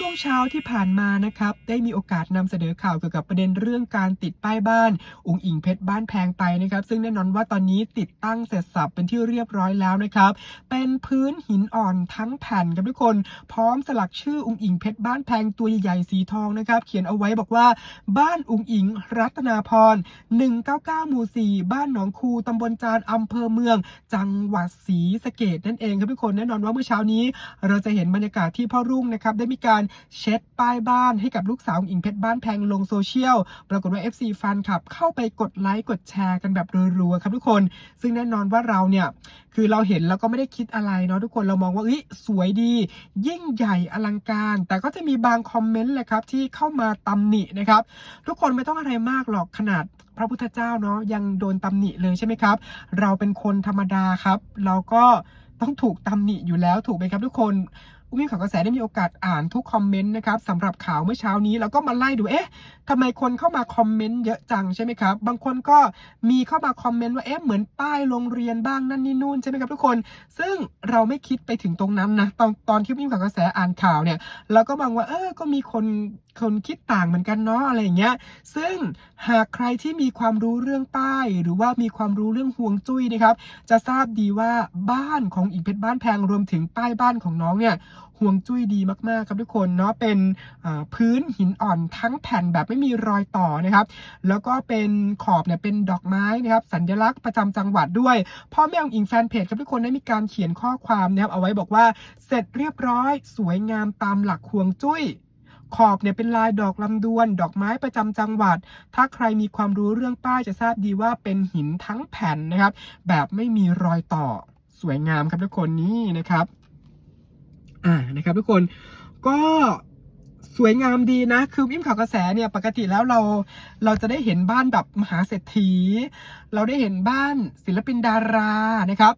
ช่วงเช้าที่ผ่านมานะครับ ได้มีโอกาสนำเสนอข่าวเกี่ยวกับประเด็นเรื่องการติดป้ายบ้านอุงอิงเพชรบ้านแพงไปนะครับ ซึ่งแน่นอนว่าตอนนี้ติดตั้งเสร็จสับเป็นที่เรียบร้อยแล้วนะครับ เป็นพื้นหินอ่อนทั้งแผ่นครับทุกคน พร้อมสลักชื่ออุงอิงเพชรบ้านแพงตัวใหญ่ๆสีทองนะครับ เขียนเอาไว้บอกว่าบ้านอุงอิงรัตนาพร 199 หมู่ 4 บ้านหนองคูตำบลจานอำเภอเมือง จังหวัดศรีสะเกดนั่นเองครับทุกคนแน่นอนว่าเมื่อเช้านี้ เราจะเห็นบรรยากาศที่พ่อรุ่งนะครับได้มีการเช็ดป้ายบ้านให้กับลูกสาวอิงเพชรบ้านแพงลงโซเชียล ปรากฏว่า FC ฟันขับเข้าไปกดไลค์กดแชร์กันแบบรัวๆครับทุกคน ซึ่งแน่นอนว่าเราเนี่ย คือเราเห็นแล้วก็ไม่ได้คิดอะไรเนาะทุกคนเรามองว่าเอ้ยสวยดี ยิ่งใหญ่อลังการ แต่ก็จะมีบางคอมเมนต์เลยครับที่เข้ามาตำหนินะครับ ทุกคนไม่ต้องอะไรมากหรอกขนาดพระพุทธเจ้าเนาะยังโดนตำหนิเลยใช่ไหมครับ เราเป็นคนธรรมดาครับ เราก็ต้องถูกตำหนิอยู่แล้วถูกไหมครับทุกคน อุ้มข่าวกระแสได้มีโอกาสอ่านทุกคอมเมนต์นะครับสำหรับข่าวเมื่อเช้านี้แล้วก็มาไล่ดูเอ๊ะทำไมคนเข้ามาคอมเมนต์เยอะจังใช่ไหมครับ บางคนก็มีเข้ามาคอมเมนต์ว่าเอ๊ะเหมือนป้ายโรงเรียนบ้างนั่นนี่นู่นใช่ไหมครับทุกคน ซึ่งเราไม่คิดไปถึงตรงนั้นนะตอนตอนที่อุ้มข่าวกระแสอ่านข่าวเนี่ยเราก็มองว่าเออก็มีคนคนคิดต่างเหมือนกันเนาะอะไรอย่างเงี้ย ซึ่งหากใครที่มีความรู้เรื่องป้าย หรือว่ามีความรู้เรื่องห่วงจุ้ยนะครับ จะทราบดีว่าบ้านของอีกเพชรบ้านแพงรวมถึงป้ายบ้านของน้องเนี่ย ห่วงจุ้ยดีมากๆครับทุกคนเนาะเป็นพื้นหินอ่อนทั้งแผ่นแบบไม่มีรอยต่อนะครับ แล้วก็เป็นขอบเนี่ยเป็นดอกไม้นะครับ สัญลักษณ์ประจำจังหวัดด้วย พ่อแม่ของอิงแฟนเพจครับทุกคนได้มีการเขียนข้อความนะครับเอาไว้บอกว่าเสร็จเรียบร้อย สวยงามตามหลักห่วงจุ้ยขอบเนี่ยเป็นลายดอกลำดวน ดอกไม้ประจำจังหวัด ถ้าใครมีความรู้เรื่องป้ายจะทราบดีว่าเป็นหินทั้งแผ่นนะครับ แบบไม่มีรอยต่อสวยงามครับทุกคนนี่นะครับ อ่านะครับทุกคนก็สวยงามดีนะ คือวิมข่าวกระแสเนี่ยปกติแล้วเราเราจะได้เห็นบ้านแบบมหาเศรษฐี เราได้เห็นบ้านศิลปินดารานะครับ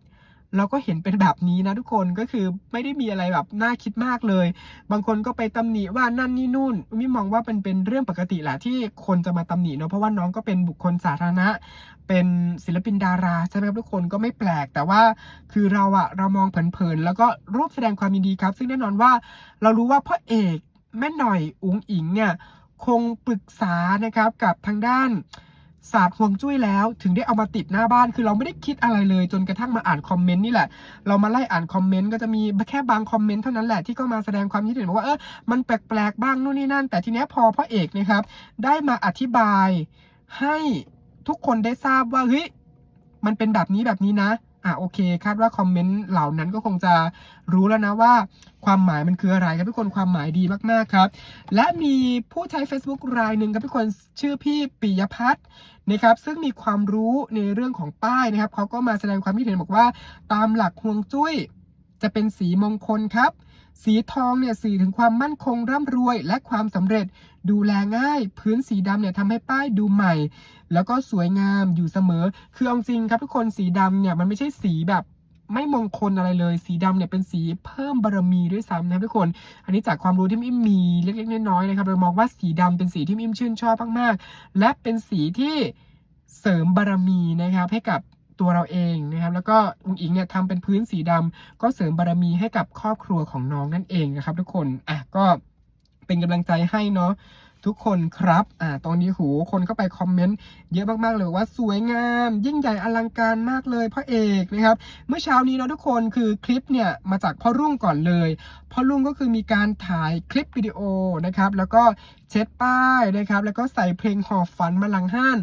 เราก็เห็นเป็นแบบนี้นะทุกคนก็คือไม่ได้มีอะไรแบบน่าคิดมากเลย บางคนก็ไปตำหนิว่านั่นนี่นู่นมิมองว่าเป็นเป็นเรื่องปกติแหละที่คนจะมาตำหนิเนาะเพราะว่าน้องก็เป็นบุคคลสาธารณะ เป็นศิลปินดาราใช่ไหมครับทุกคนก็ไม่แปลก แต่ว่าคือเราอะเรามองเผินๆแล้วก็รูปแสดงความยินดีครับ ซึ่งแน่นอนว่าเรารู้ว่าพ่อเอกแม่หน่อยอุ๋งอิงเนี่ยคงปรึกษานะครับกับทางด้าน ศาสตร์ห่วงจุ้ยแล้ว ถึงได้เอามาติดหน้าบ้านคือเราไม่ได้คิดอะไรเลย จนกระทั่งมาอ่านคอมเมนต์นี่แหละ เรามาไล่อ่านคอมเมนต์ก็จะมีแค่บางคอมเมนต์เท่านั้นแหละที่ก็มาแสดงความคิดเห็นบอกว่าเออมันแปลกๆบ้างนู่นนี่นั่น แต่ทีเนี้ยพอพ่อเอกนะครับ ได้มาอธิบายให้ทุกคนได้ทราบว่าเฮ้ยมันเป็นแบบนี้แบบนี้นะ อะโอเค คาดว่าคอมเมนต์เหล่านั้นก็คงจะรู้แล้วนะว่า ความหมายมันคืออะไรครับทุกคนความหมายดีมากๆครับ และมีผู้ใช้ Facebook รายหนึ่งครับทุกคนชื่อพี่ปิยพัฒน์นะครับซึ่งมีความรู้ในเรื่องของป้ายนะครับเขาก็มาแสดงความคิดเห็นบอกว่า ตามหลักฮวงจุ้ยจะเป็นสีมงคลครับ สีทองเนี่ยสื่อถึงความมั่นคงร่ำรวย และความสำเร็จ ดูแลง่าย พื้นสีดำเนี่ยทำให้ป้ายดูใหม่ แล้วก็สวยงามอยู่เสมอ คือเอาจริงครับทุกคนสีดำเนี่ยมันไม่ใช่สีแบบไม่มงคลอะไรเลย สีดำเนี่ยเป็นสีเพิ่มบารมีด้วยซ้ำนะครับทุกคน อันนี้จากความรู้ที่มิมมีเล็กๆน้อยๆนะครับเรามองว่าสีดำเป็นสีที่มิมชื่นชอบมากๆ และเป็นสีที่เสริมบารมีนะครับให้กับตัวเราเองนะครับ แล้วก็อุงอิงเนี่ยทำเป็นพื้นสีดำก็เสริมบารมีให้กับครอบครัวของน้องนั่นเองนะครับ ทุกคนอะก็ เป็นกำลังใจให้เนาะทุกคนครับ อ่า ตอนนี้หูคนเข้าไปคอมเมนต์เยอะมากๆเลยว่าสวยงาม ยิ่งใหญ่อลังการมากเลยพ่อเอกนะครับ เมื่อเช้านี้เนาะทุกคนคือคลิปเนี่ยมาจากพ่อรุ่งก่อนเลยพ่อรุ่งก็คือมีการถ่ายคลิปวิดีโอนะครับ แล้วก็เช็ดป้ายนะครับ แล้วก็ใส่เพลงหอบฝันมาหลังห้าน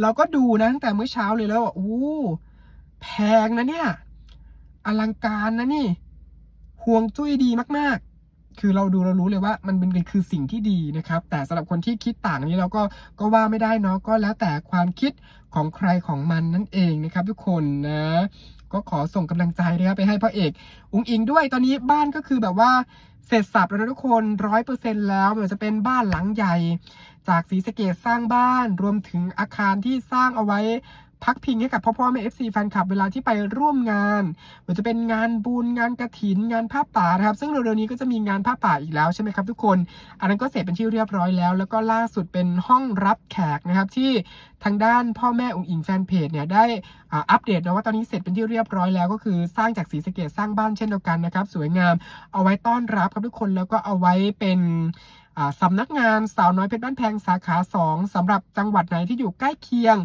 เราก็ดูนะตั้งแต่เมื่อเช้าเลยแล้วว่าอู้แพงนะเนี่ย อลังการนะนี่ห่วงจุ้ยดีมากๆ คือเราดูเรารู้เลยว่ามันเป็นคือสิ่งที่ดีนะครับ แต่สำหรับคนที่คิดต่างนี้เราก็ก็ว่าไม่ได้เนาะก็แล้วแต่ความคิดของใครของมันนั่นเองนะครับ ทุกคนนะก็ขอส่งกำลังใจนะครับไปให้พ่อเอก อุงอิงด้วยตอนนี้บ้านก็คือแบบว่าเสร็จสับแล้วทุกคนร้อยเปอร์เซ็นแล้วไม่ว่าจะเป็นบ้านหลังใหญ่ จากสีสเกตสร้างบ้าน รวมถึงอาคารที่สร้างเอาไว้ พักพิงให้กับพ่อพ่อแม่ FC แฟนคลับเวลาที่ไปร่วมงานไมันจะเป็นงานบุญงานกระถิน งานผ้าป่านะครับ ซึ่งเร็วๆนี้ก็จะมีงานผ้าป่าอีกแล้วใช่ไหมครับทุกคน อันนั้นก็เสร็จเป็นที่เรียบร้อยแล้ว แล้วก็ล่าสุดเป็นห้องรับแขกนะครับที่ทางด้านพ่อแม่องค์อิงแฟนเพจเนี่ยได้อัปเดตนะว่าตอนนี้เสร็จเป็นที่เรียบร้อยแล้วก็คือสร้างจากสีสเกตสร้างบ้านเช่นเดียวกันนะครับสวยงามเอาไว้ต้อนรับครับทุกคนแล้วก็เอาไว้เป็น สำนักงานสาวน้อยเพชรบ้านแพงสาขา 2สำหรับจังหวัดไหนที่อยู่ใกล้เคียง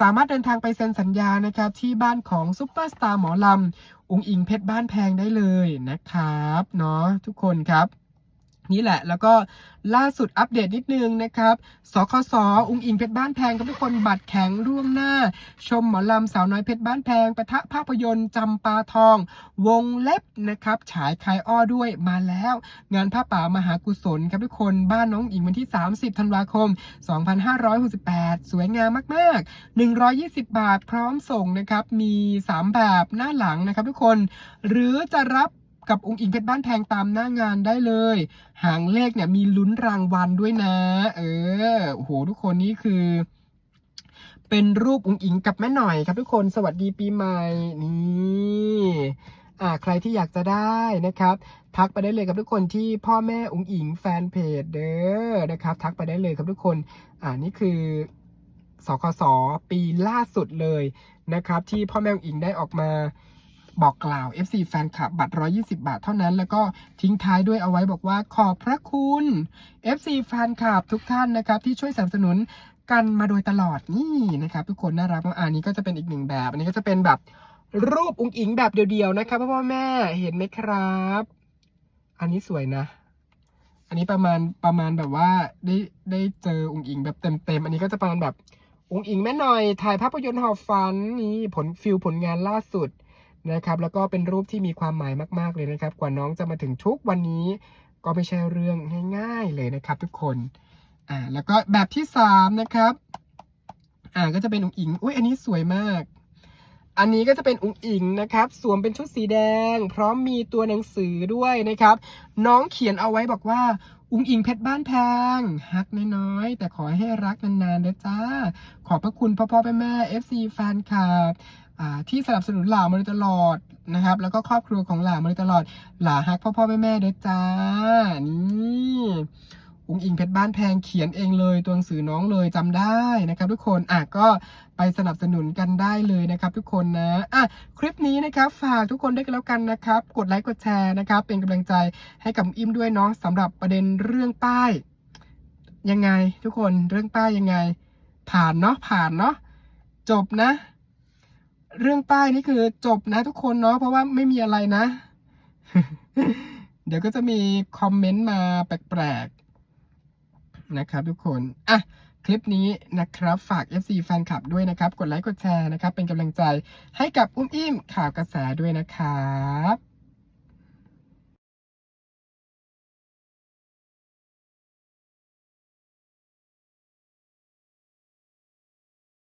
สามารถเดินทางไปเซ็นสัญญานะครับที่บ้านของซุปเปอร์สตาร์หมอลำองค์อิงเพชรบ้านแพงได้เลยนะครับเนาะทุกคนครับ นี่แหละ แล้วก็ล่าสุดอัปเดตนิดนึงนะครับ สคสอุ้งอิงเพชรบ้านแพงกับทุกคนบัตรแข็งร่วงหน้า ชมหมอลำสาวน้อยเพชรบ้านแพงปะทะภาพยนตร์จำปาทอง วงเล็บนะครับฉายคายอ้อด้วยมาแล้ว งานผ้าป่ามหากุศลครับทุกคนบ้านน้องอิงวันที่ 30ธันวาคม 2568 สวยงามมาก ๆ 120 บาทพร้อมส่งนะครับมี 3 แบบหน้าหลังนะครับทุกคน หรือจะรับ กับองค์อิงเพชรบ้านแพงตามหน้างานได้เลย หางเลขเนี่ยมีลุ้นรางวัลด้วยนะ เออโอ้โหทุกคนนี่คือ เป็นรูปองค์อิงกับแม่หน่อยครับทุกคนสวัสดีปีใหม่นี่อ่าใครที่อยากจะได้นะครับ ทักไปได้เลยครับทุกคนที่พ่อแม่องค์อิงแฟนเพจเด้อนะครับ ทักไปได้เลยครับทุกคน อ่านี่คือสคสปีล่าสุดเลยนะครับ ที่พ่อแม่องค์อิงได้ออกมา บอกกล่าว FC แฟนคลับบัตร 120 บาทเท่านั้น แล้วก็ทิ้งท้ายด้วยเอาไว้บอกว่าขอบพระคุณ FC แฟนคลับทุกท่านนะครับ ที่ช่วยสนับสนุนกันมาโดยตลอดนี่นะครับ ทุกคนน่ารักมากอันนี้ก็จะเป็นอีกหนึ่งแบบ อันนี้ก็จะเป็นแบบรูปอุ้งอิงแบบเดียวๆนะครับพ่อแม่เห็นไหมครับ อันนี้สวยนะ อันนี้ประมาณประมาณแบบว่าได้ได้เจออุ้งอิงแบบเต็มๆอันนี้ก็จะประมาณแบบอุ้งอิงแม่หน่อยถ่ายภาพยนตร์หอบฝันนี่ผลฟิลผลงานล่าสุด นะครับแล้วก็เป็นรูปที่มีความหมายมาก ๆ เลยนะครับ กว่าน้องจะมาถึงทุกวันนี้ ก็ไม่ใช่เรื่องง่าย ๆเลยนะครับ ทุกคนอ่าแล้วก็แบบที่สามนะครับอ่าก็จะเป็นอุ๋งอิงอุ้ยอันนี้สวยมาก อันนี้ก็จะเป็นอุ๋งอิงนะครับ สวมเป็นชุดสีแดง พร้อมมีตัวหนังสือด้วยนะครับ น้องเขียนเอาไว้บอกว่า อุ้งอิงเพชรบ้านแพงฮักน้อยๆ แต่ขอให้รักนานๆนะจ้า ขอบพระคุณพ่อพ่อแม่แม่ FC แฟนคลับที่สนับสนุนหล่ามาโดยตลอดนะครับ แล้วก็ครอบครัวของหล่ามาโดยตลอด หล่าฮักพ่อพ่อแม่แม่เด้อจ้า นี่ อุ้งอิงเพชรบ้านแพงเขียนเองเลยตัวหนังสือน้องเลยจำได้นะครับทุกคนอะก็ไปสนับสนุนกันได้เลยนะครับ ทุกคนนะอะคลิปนี้นะครับฝากทุกคนด้วยกันแล้วกันนะครับ กดไลค์กดแชร์นะครับ เป็นกำลังใจให้กับอิมด้วยเนาะสำหรับประเด็นเรื่องป้าย ยังไงทุกคนเรื่องป้ายยังไง ผ่านเนาะผ่านเนาะจบนะ เรื่องป้ายนี่คือจบนะทุกคนเนาะเพราะว่าไม่มีอะไรนะ เดี๋ยวก็จะมีคอมเมนต์มาแปลก นะครับทุกคน อะ คลิปนี้นะครับ ฝาก FC แฟนคลับด้วยนะครับ กดไลค์กดแชร์นะครับ เป็นกำลังใจให้กับอุ้มอิ่มข่าวกระแสด้วยนะครับ